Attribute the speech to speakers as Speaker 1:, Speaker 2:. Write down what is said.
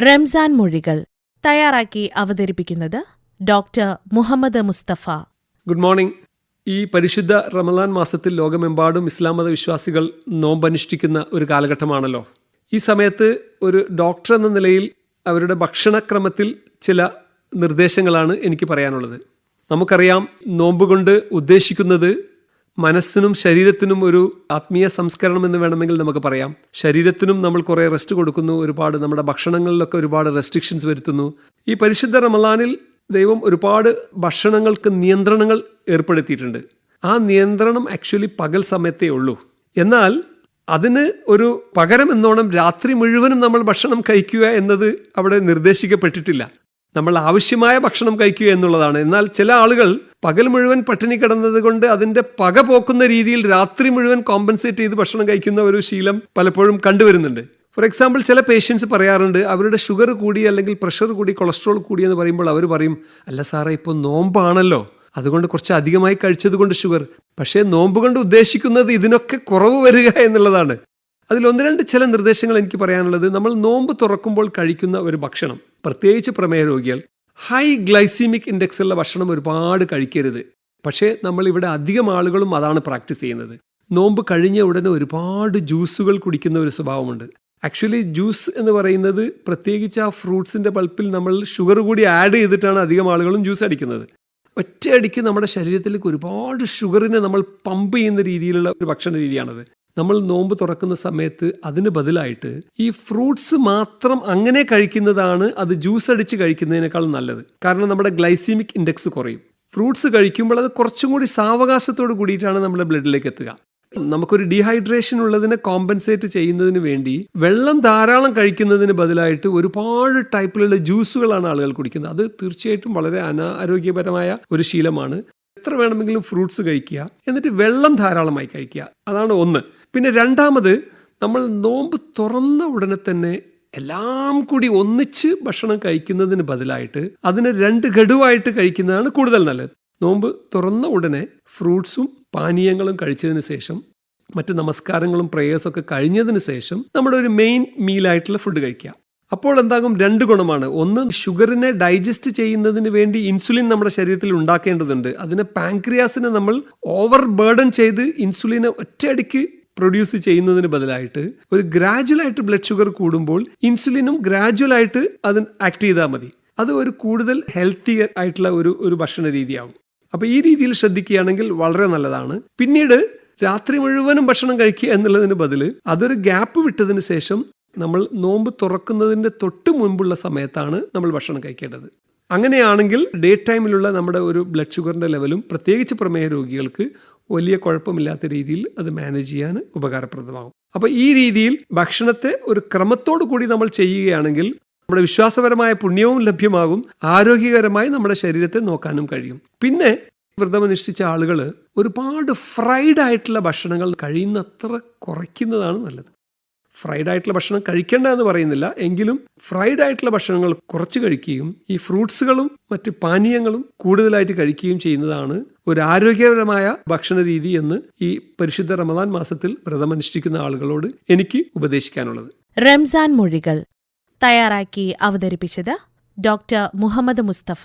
Speaker 1: റംസാൻ മൊഴികൾ തയ്യാറാക്കി അവതരിപ്പിക്കുന്നത് doctor Muhammad Mustafa.
Speaker 2: Good morning. ഈ പരിശുദ്ധ റമദാൻ മാസത്തിൽ ലോകമെമ്പാടും ഇസ്ലാം മത വിശ്വാസികൾ നോമ്പനുഷ്ഠിക്കുന്ന ഒരു കാലഘട്ടമാണല്ലോ. ഈ സമയത്ത് ഒരു ഡോക്ടർ എന്ന നിലയിൽ അവരുടെ ഭക്ഷണക്രമത്തിൽ ചില നിർദ്ദേശങ്ങളാണ് എനിക്ക് പറയാനുള്ളത്. നമുക്കറിയാം നോമ്പ് കൊണ്ട് ഉദ്ദേശിക്കുന്നത് മനസ്സിനും ശരീരത്തിനും ഒരു ആത്മീയ സംസ്കരണം എന്ന് വേണമെങ്കിൽ നമുക്ക് പറയാം. ശരീരത്തിനും നമ്മൾ കുറേ റെസ്റ്റ് കൊടുക്കുന്നു. ഒരുപാട് നമ്മുടെ ഭക്ഷണങ്ങളിലൊക്കെ ഒരുപാട് റെസ്ട്രിക്ഷൻസ് വരുത്തുന്നു. ഈ പരിശുദ്ധ റമലാനിൽ ദൈവം ഒരുപാട് ഭക്ഷണങ്ങൾക്ക് നിയന്ത്രണങ്ങൾ ഏർപ്പെടുത്തിയിട്ടുണ്ട്. ആ നിയന്ത്രണം ആക്ച്വലി പകൽ സമയത്തേ ഉള്ളൂ. എന്നാൽ അതിന് ഒരു പകരം എന്നോണം രാത്രി മുഴുവനും നമ്മൾ ഭക്ഷണം കഴിക്കുക എന്നത് അവിടെ നിർദ്ദേശിക്കപ്പെട്ടിട്ടില്ല. നമ്മൾ ആവശ്യമായ ഭക്ഷണം കഴിക്കുക എന്നുള്ളതാണ്. എന്നാൽ ചില ആളുകൾ പകൽ മുഴുവൻ പട്ടിണി കിടന്നത് കൊണ്ട് അതിന്റെ പക പോക്കുന്ന രീതിയിൽ രാത്രി മുഴുവൻ കോമ്പൻസേറ്റ് ചെയ്ത് ഭക്ഷണം കഴിക്കുന്ന ഒരു ശീലം പലപ്പോഴും കണ്ടുവരുന്നുണ്ട്. ഫോർ എക്സാമ്പിൾ ചില പേഷ്യൻസ് പറയാറുണ്ട് അവരുടെ ഷുഗർ കൂടി അല്ലെങ്കിൽ പ്രഷർ കൂടി കൊളസ്ട്രോൾ കൂടി എന്ന് പറയുമ്പോൾ അവർ പറയും അല്ല സാറേ ഇപ്പോൾ നോമ്പാണല്ലോ. അതുകൊണ്ട് കുറച്ച് അധികമായി കഴിച്ചത് കൊണ്ട് ഷുഗർ പക്ഷേ നോമ്പ് കൊണ്ട് ഉദ്ദേശിക്കുന്നത് ഇതിനൊക്കെ കുറവ് വരിക എന്നുള്ളതാണ്. അതിൽ ഒന്ന് രണ്ട് ചില നിർദ്ദേശങ്ങൾ എനിക്ക് പറയാനുള്ളത്. നമ്മൾ നോമ്പ് തുറക്കുമ്പോൾ കഴിക്കുന്ന ഒരു ഭക്ഷണം പ്രത്യേകിച്ച് പ്രമേയ രോഗികൾ ഹൈ ഗ്ലൈസീമിക് ഇൻഡെക്സ് ഉള്ള ഭക്ഷണം ഒരുപാട് കഴിക്കരുത്. പക്ഷേ നമ്മൾ ഇവിടെ അധികം ആളുകളും അതാണ് പ്രാക്ടീസ് ചെയ്യുന്നത്. നോമ്പ് കഴിഞ്ഞ ഉടനെ ഒരുപാട് ജ്യൂസുകൾ കുടിക്കുന്ന ഒരു സ്വഭാവമുണ്ട്. ആക്ച്വലി ജ്യൂസ് എന്ന് പറയുന്നത് പ്രത്യേകിച്ച് ആ ഫ്രൂട്ട്സിന്റെ പൾപ്പിൽ നമ്മൾ ഷുഗർ കൂടി ആഡ് ചെയ്തിട്ടാണ് അധികം ആളുകളും ജ്യൂസ് അടിക്കുന്നത്. ഒറ്റയടിക്ക് നമ്മുടെ ശരീരത്തിലേക്ക് ഒരുപാട് ഷുഗറിനെ നമ്മൾ പമ്പ് ചെയ്യുന്ന രീതിയിലുള്ള ഒരു ഭക്ഷണ രീതിയാണത്. നമ്മൾ നോമ്പ് തുറക്കുന്ന സമയത്ത് അതിന് ബദലായിട്ട് ഈ ഫ്രൂട്ട്സ് മാത്രം അങ്ങനെ കഴിക്കുന്നതാണ് അത് ജ്യൂസ് അടിച്ച് കഴിക്കുന്നതിനേക്കാൾ നല്ലത്. കാരണം നമ്മുടെ ഗ്ലൈസീമിക് ഇൻഡെക്സ് കുറയും. ഫ്രൂട്ട്സ് കഴിക്കുമ്പോൾ അത് കുറച്ചും കൂടി സാവകാശത്തോട് കൂടിയിട്ടാണ് നമ്മുടെ ബ്ലഡിലേക്ക് എത്തുക. നമുക്കൊരു ഡീഹൈഡ്രേഷൻ ഉള്ളതിനെ കോമ്പൻസേറ്റ് ചെയ്യുന്നതിന് വേണ്ടി വെള്ളം ധാരാളം കഴിക്കുന്നതിന് ബദലായിട്ട് ഒരുപാട് ടൈപ്പിലുള്ള ജ്യൂസുകളാണ് ആളുകൾ കുടിക്കുന്നത്. അത് തീർച്ചയായിട്ടും വളരെ അനാരോഗ്യപരമായ ഒരു ശീലമാണ്. എത്ര വേണമെങ്കിലും ഫ്രൂട്ട്സ് കഴിക്കുക. എന്നിട്ട് വെള്ളം ധാരാളമായി കഴിക്കുക. അതാണ് ഒന്ന്. പിന്നെ രണ്ടാമത് നമ്മൾ നോമ്പ് തുറന്ന ഉടനെ തന്നെ എല്ലാം കൂടി ഒന്നിച്ച് ഭക്ഷണം കഴിക്കുന്നതിന് ബദലായിട്ട് അതിനെ രണ്ട് ഗഡുവായിട്ട് കഴിക്കുന്നതാണ് കൂടുതൽ നല്ലത്. നോമ്പ് തുറന്ന ഉടനെ ഫ്രൂട്ട്സും പാനീയങ്ങളും കഴിച്ചതിന് ശേഷം മറ്റ് നമസ്കാരങ്ങളും പ്രേയേഴ്സൊക്കെ കഴിഞ്ഞതിന് ശേഷം നമ്മുടെ ഒരു മെയിൻ മീലായിട്ടുള്ള ഫുഡ് കഴിക്കുക. അപ്പോൾ എന്താകും? രണ്ട് ഗുണമാണ്. ഒന്ന് ഷുഗറിനെ ഡൈജസ്റ്റ് ചെയ്യുന്നതിന് വേണ്ടി ഇൻസുലിൻ നമ്മുടെ ശരീരത്തിൽ ഉണ്ടാക്കേണ്ടതുണ്ട്. അതിനെ പാങ്ക്രിയാസിനെ നമ്മൾ ഓവർ ബേർഡൻ ചെയ്ത് ഇൻസുലിനെ ഒറ്റയടിക്ക് പ്രൊഡ്യൂസ് ചെയ്യുന്നതിന് ബദലായിട്ട് ഒരു ഗ്രാജുവലായിട്ട് ബ്ലഡ് ഷുഗർ കൂടുമ്പോൾ ഇൻസുലിനും ഗ്രാജുവലായിട്ട് അത് ആക്ട് ചെയ്താൽ മതി. അത് ഒരു കൂടുതൽ ഹെൽത്തി ആയിട്ടുള്ള ഒരു ഒരു ഭക്ഷണ രീതിയാവും. അപ്പോൾ ഈ രീതിയിൽ ശ്രദ്ധിക്കുകയാണെങ്കിൽ വളരെ നല്ലതാണ്. പിന്നീട് രാത്രി മുഴുവനും ഭക്ഷണം കഴിക്കുക എന്നുള്ളതിന് ബദൽ അതൊരു ഗ്യാപ്പ് വിട്ടതിന് ശേഷം നമ്മൾ നോമ്പ് തുറക്കുന്നതിന്റെ തൊട്ട് മുൻപുള്ള സമയത്താണ് നമ്മൾ ഭക്ഷണം കഴിക്കേണ്ടത്. അങ്ങനെയാണെങ്കിൽ ഡേ ടൈമിലുള്ള നമ്മുടെ ഒരു ബ്ലഡ് ഷുഗറിന്റെ ലെവലും പ്രത്യേകിച്ച് പ്രമേഹ രോഗികൾക്ക് വലിയ കുഴപ്പമില്ലാത്ത രീതിയിൽ അത് മാനേജ് ചെയ്യാൻ ഉപകാരപ്രദമാകും. അപ്പോൾ ഈ രീതിയിൽ ഭക്ഷണത്തെ ഒരു ക്രമത്തോടു കൂടി നമ്മൾ ചെയ്യുകയാണെങ്കിൽ നമ്മുടെ വിശ്വാസപരമായ പുണ്യവും ലഭ്യമാകും ആരോഗ്യകരമായി നമ്മുടെ ശരീരത്തെ നോക്കാനും കഴിയും. പിന്നെ വ്രതമനുഷ്ഠിച്ച ആളുകൾ ഒരുപാട് ഫ്രൈഡ് ആയിട്ടുള്ള ഭക്ഷണങ്ങൾ കഴിയുന്നത്ര കുറയ്ക്കുന്നതാണ് നല്ലത്. ഫ്രൈഡ് ആയിട്ടുള്ള ഭക്ഷണം കഴിക്കേണ്ട എന്ന് പറയുന്നില്ല. എങ്കിലും ഫ്രൈഡ് ആയിട്ടുള്ള ഭക്ഷണങ്ങൾ കുറച്ച് കഴിക്കുകയും ഈ ഫ്രൂട്ട്സുകളും മറ്റ് പാനീയങ്ങളും കൂടുതലായിട്ട് കഴിക്കുകയും ചെയ്യുന്നതാണ് ഒരു ആരോഗ്യപരമായ ഭക്ഷണ രീതി എന്ന് ഈ പരിശുദ്ധ റമദാൻ മാസത്തിൽ വ്രതമനുഷ്ഠിക്കുന്ന ആളുകളോട് എനിക്ക് ഉപദേശിക്കാനുള്ളത്.
Speaker 1: റംസാൻ മൊഴികൾ തയ്യാറാക്കി അവതരിപ്പിച്ചത് ഡോക്ടർ മുഹമ്മദ് മുസ്തഫ.